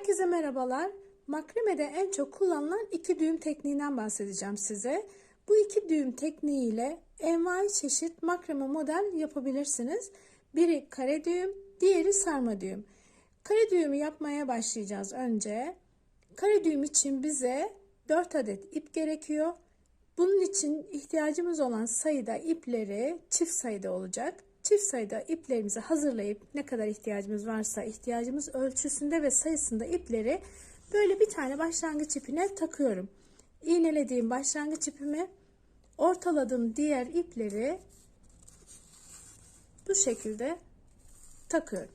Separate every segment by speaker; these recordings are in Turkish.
Speaker 1: Herkese merhabalar. Makremede en çok kullanılan iki düğüm tekniğinden bahsedeceğim size. Bu iki düğüm tekniğiyle envai çeşit makreme model yapabilirsiniz. Biri kare düğüm, diğeri sarma düğüm. Kare düğümü yapmaya başlayacağız önce. Kare düğüm için bize 4 adet ip gerekiyor. Bunun için ihtiyacımız olan sayıda ipleri çift sayıda olacak. Çift sayıda iplerimizi hazırlayıp ne kadar ihtiyacımız varsa ihtiyacımız ölçüsünde ve sayısında ipleri böyle bir tane başlangıç ipine takıyorum. İğnelediğim başlangıç ipimi ortaladığım diğer ipleri bu şekilde takıyorum.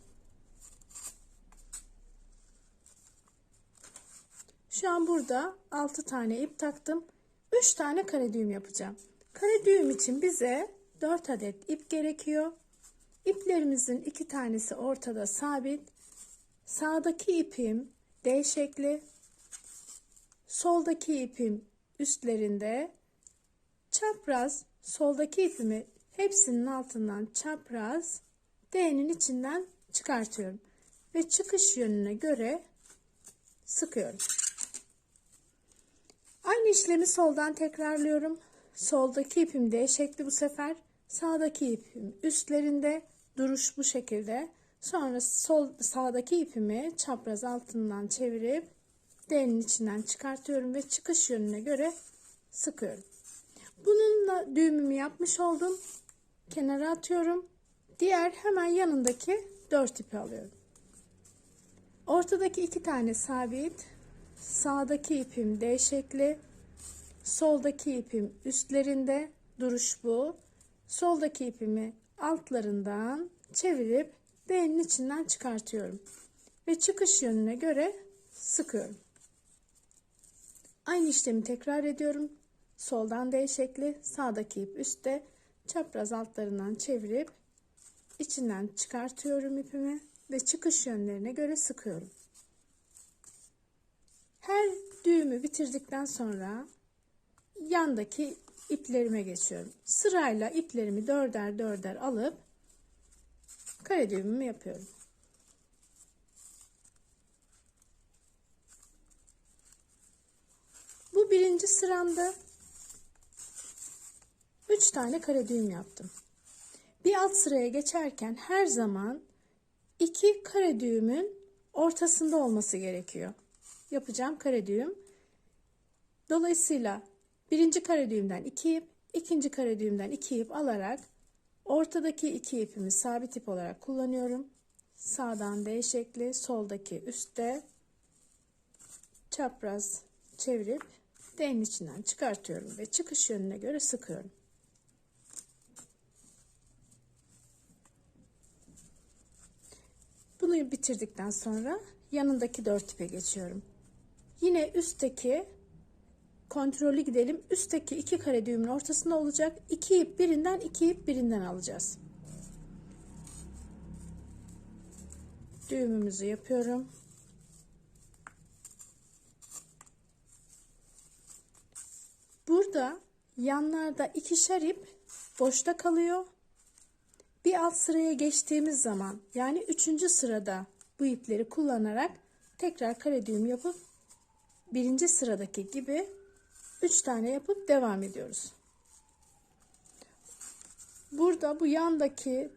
Speaker 1: Şu an burada 6 tane ip taktım. 3 tane kare düğüm yapacağım. Kare düğüm için bize 4 adet ip gerekiyor. İplerimizin iki tanesi ortada sabit. Sağdaki ipim D şekli. Soldaki ipim üstlerinde. Çapraz soldaki ipimi hepsinin altından çapraz D'nin içinden çıkartıyorum. Ve çıkış yönüne göre sıkıyorum. Aynı işlemi soldan tekrarlıyorum. Soldaki ipim D şekli bu sefer. Sağdaki ipim üstlerinde duruş bu şekilde. Sonra sol sağdaki ipimi çapraz altından çevirip D'nin içinden çıkartıyorum ve çıkış yönüne göre sıkıyorum. Bununla düğümümü yapmış oldum. Kenara atıyorum. Diğer hemen yanındaki 4 ipi alıyorum. Ortadaki iki tane sabit. Sağdaki ipim D şekli. Soldaki ipim üstlerinde. Duruş bu. Soldaki ipimi altlarından çevirip D'nin içinden çıkartıyorum. Ve çıkış yönüne göre sıkıyorum. Aynı işlemi tekrar ediyorum. Soldan D şekli, sağdaki ip üstte, çapraz altlarından çevirip içinden çıkartıyorum ipimi ve çıkış yönlerine göre sıkıyorum. Her düğümü bitirdikten sonra yandaki iplerime geçiyorum. Sırayla iplerimi dörder dörder alıp kare düğümümü yapıyorum. Bu birinci sıramda 3 tane kare düğüm yaptım. Bir alt sıraya geçerken her zaman iki kare düğümün ortasında olması gerekiyor. Yapacağım kare düğüm. Dolayısıyla birinci kare düğümden iki ip, ikinci kare düğümden iki ip alarak ortadaki iki ipimi sabit ip olarak kullanıyorum. Sağdan D şekli, soldaki üstte çapraz çevirip D'nin içinden çıkartıyorum ve çıkış yönüne göre sıkıyorum. Bunu bitirdikten sonra yanındaki dört ipe geçiyorum. Yine üstteki kontrollü gidelim. Üstteki iki kare düğümün ortasında olacak. İki ip birinden iki ip birinden alacağız. Düğümümüzü yapıyorum. Burada yanlarda ikişer ip boşta kalıyor. Bir alt sıraya geçtiğimiz zaman yani üçüncü sırada bu ipleri kullanarak tekrar kare düğüm yapıp birinci sıradaki gibi 3 tane yapıp devam ediyoruz. Burada bu yandaki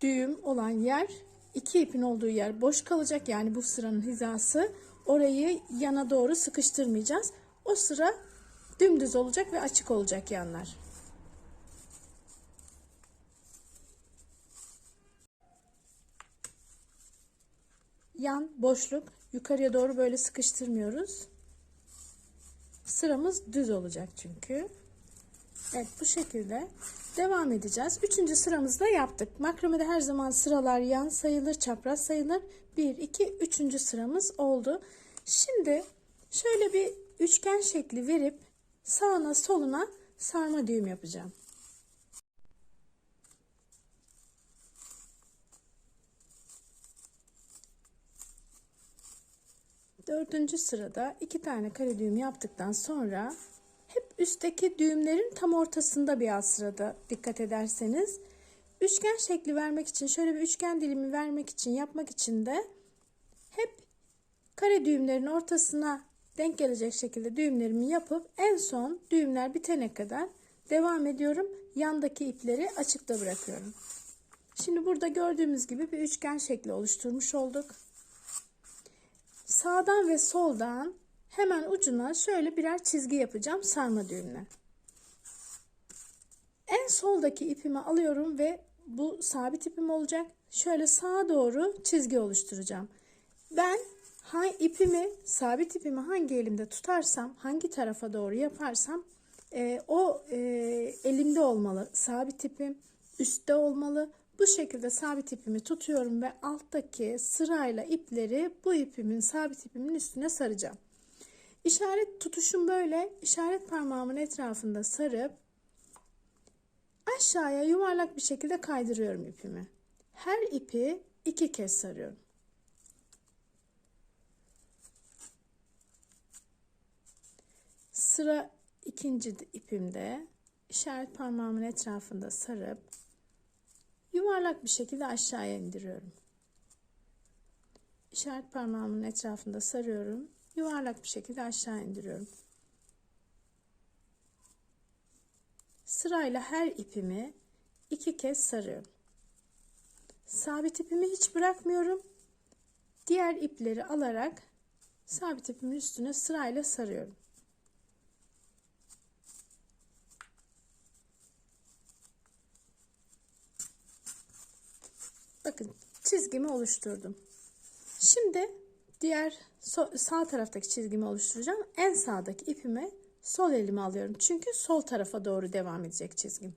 Speaker 1: düğüm olan yer iki ipin olduğu yer boş kalacak. Yani bu sıranın hizası. Orayı yana doğru sıkıştırmayacağız. O sıra dümdüz olacak ve açık olacak yanlar. Yan boşluk yukarıya doğru böyle sıkıştırmıyoruz. Sıramız düz olacak çünkü. Evet bu şekilde devam edeceğiz. Üçüncü sıramızda yaptık. Makromede her zaman sıralar yan sayılır, çapraz sayılır. Bir, iki, üçüncü sıramız oldu. Şimdi şöyle bir üçgen şekli verip sağına soluna sarma düğüm yapacağım. Dördüncü sırada iki tane kare düğüm yaptıktan sonra hep üstteki düğümlerin tam ortasında bir alt sırada dikkat ederseniz üçgen şekli vermek için şöyle bir üçgen dilimi vermek için yapmak için de hep kare düğümlerin ortasına denk gelecek şekilde düğümlerimi yapıp en son düğümler bitene kadar devam ediyorum. Yandaki ipleri açıkta bırakıyorum. Şimdi burada gördüğümüz gibi bir üçgen şekli oluşturmuş olduk. Sağdan ve soldan hemen ucuna şöyle birer çizgi yapacağım sarma düğümle. En soldaki ipimi alıyorum ve bu sabit ipim olacak. Şöyle sağa doğru çizgi oluşturacağım. Ben ha, ipimi, sabit ipimi hangi elimde tutarsam, hangi tarafa doğru yaparsam e, o e, elimde olmalı. Sabit ipim üstte olmalı. Bu şekilde sabit ipimi tutuyorum ve alttaki sırayla ipleri bu ipimin sabit ipimin üstüne saracağım. İşaret tutuşum böyle. İşaret parmağımın etrafında sarıp aşağıya yuvarlak bir şekilde kaydırıyorum ipimi. Her ipi iki kez sarıyorum. Sıra ikinci ipimde işaret parmağımın etrafında sarıp yuvarlak bir şekilde aşağıya indiriyorum. İşaret parmağımın etrafında sarıyorum. Yuvarlak bir şekilde aşağı indiriyorum. Sırayla her ipimi iki kez sarıyorum. Sabit ipimi hiç bırakmıyorum. Diğer ipleri alarak sabit ipimin üstüne sırayla sarıyorum. Bakın çizgimi oluşturdum. Şimdi diğer sağ taraftaki çizgimi oluşturacağım. En sağdaki ipimi sol elime alıyorum. Çünkü sol tarafa doğru devam edecek çizgim.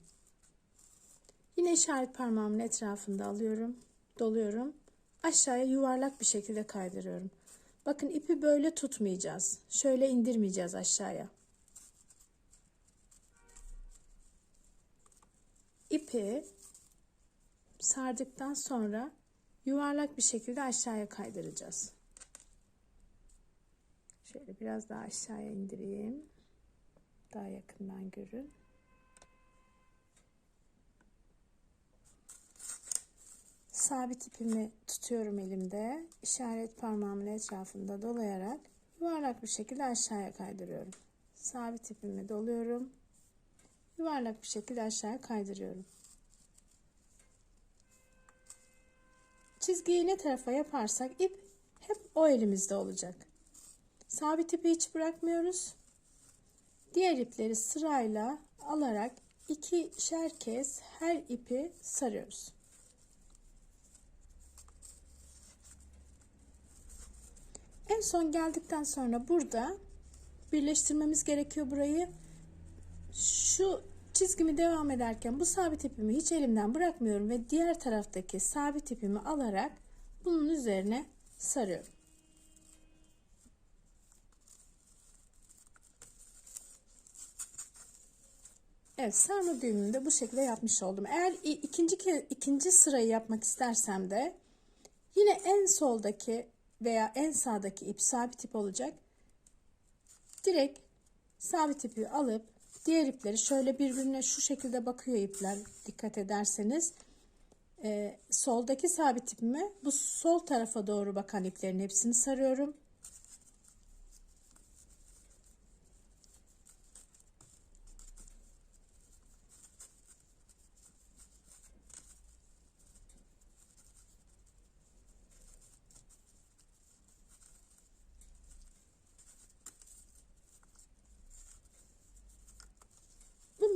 Speaker 1: Yine işaret parmağımın etrafında alıyorum. Doluyorum. Aşağıya yuvarlak bir şekilde kaydırıyorum. Bakın ipi böyle tutmayacağız. Şöyle indirmeyeceğiz aşağıya. İpi sardıktan sonra yuvarlak bir şekilde aşağıya kaydıracağız. Şöyle biraz daha aşağıya indireyim. Daha yakından görün. Sabit ipimi tutuyorum elimde. İşaret parmağımın etrafında dolayarak yuvarlak bir şekilde aşağıya kaydırıyorum. Sabit ipimi doluyorum. Yuvarlak bir şekilde aşağıya kaydırıyorum. Çizgiyi ne tarafa yaparsak ip hep o elimizde olacak. Sabit ipi hiç bırakmıyoruz. Diğer ipleri sırayla alarak ikişer kez her ipi sarıyoruz. En son geldikten sonra burada birleştirmemiz gerekiyor burayı. Şu çizgimi devam ederken bu sabit ipimi hiç elimden bırakmıyorum ve diğer taraftaki sabit ipimi alarak bunun üzerine sarıyorum. Evet sarma düğümünü de bu şekilde yapmış oldum. Eğer ikinci ikinci sırayı yapmak istersem de yine en soldaki veya en sağdaki ip sabit ip olacak. Direkt sabit ipi alıp diğer ipleri şöyle birbirine şu şekilde bakıyor ipler dikkat ederseniz. Ee, soldaki sabit ipimi bu sol tarafa doğru bakan iplerin hepsini sarıyorum.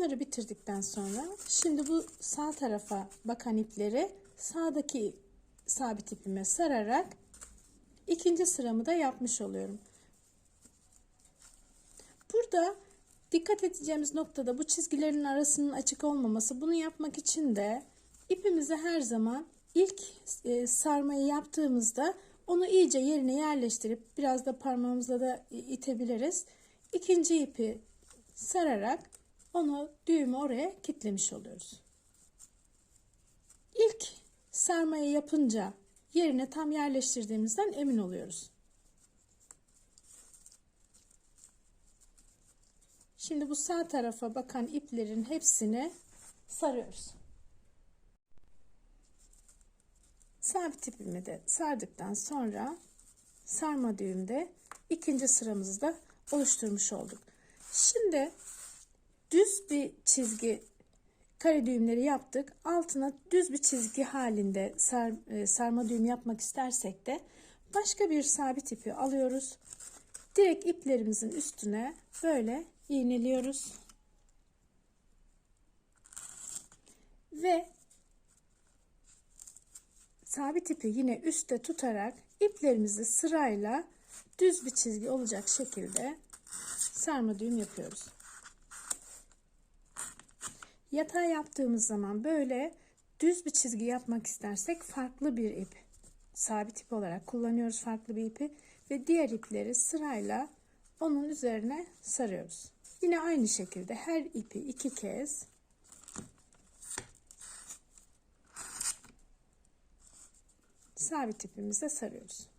Speaker 1: Bunları bitirdikten sonra şimdi bu sağ tarafa bakan ipleri sağdaki sabit ipime sararak ikinci sıramı da yapmış oluyorum. Burada dikkat edeceğimiz noktada bu çizgilerin arasının açık olmaması. Bunu yapmak için de ipimizi her zaman ilk e, sarmayı yaptığımızda onu iyice yerine yerleştirip biraz da parmağımızla da itebiliriz. İkinci ipi sararak onu düğümü oraya kitlemiş oluyoruz. İlk sarmayı yapınca yerine tam yerleştirdiğimizden emin oluyoruz. Şimdi bu sağ tarafa bakan iplerin hepsini sarıyoruz. Sabit ipimi de sardıktan sonra sarma düğümde ikinci sıramızı da oluşturmuş olduk. Şimdi düz bir çizgi kare düğümleri yaptık. Altına düz bir çizgi halinde sar, e, sarma düğüm yapmak istersek de başka bir sabit ipi alıyoruz. Direkt iplerimizin üstüne böyle iğneliyoruz. Ve sabit ipi yine üstte tutarak iplerimizi sırayla düz bir çizgi olacak şekilde sarma düğüm yapıyoruz. Yatay yaptığımız zaman böyle düz bir çizgi yapmak istersek farklı bir ip sabit ip olarak kullanıyoruz farklı bir ipi ve diğer ipleri sırayla onun üzerine sarıyoruz. Yine aynı şekilde her ipi iki kez sabit ipimize sarıyoruz.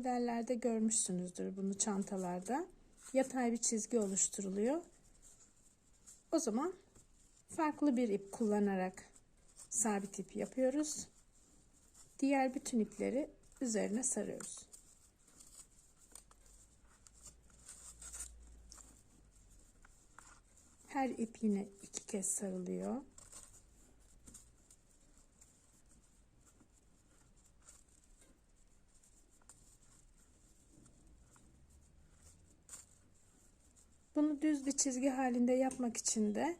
Speaker 1: Modellerde görmüşsünüzdür bunu çantalarda. Yatay bir çizgi oluşturuluyor. O zaman farklı bir ip kullanarak sabit ip yapıyoruz. Diğer bütün ipleri üzerine sarıyoruz. Her ip yine iki kez sarılıyor. Bunu düz bir çizgi halinde yapmak için de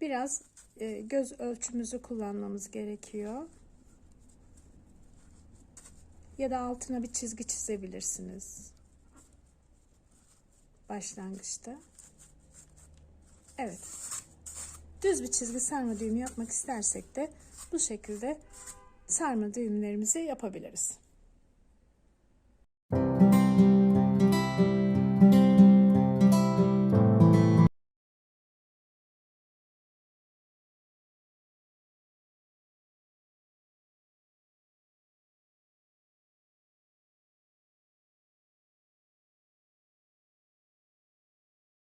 Speaker 1: biraz e, göz ölçümüzü kullanmamız gerekiyor. Ya da altına bir çizgi çizebilirsiniz. Başlangıçta. Evet. Düz bir çizgi sarma düğümü yapmak istersek de bu şekilde sarma düğümlerimizi yapabiliriz.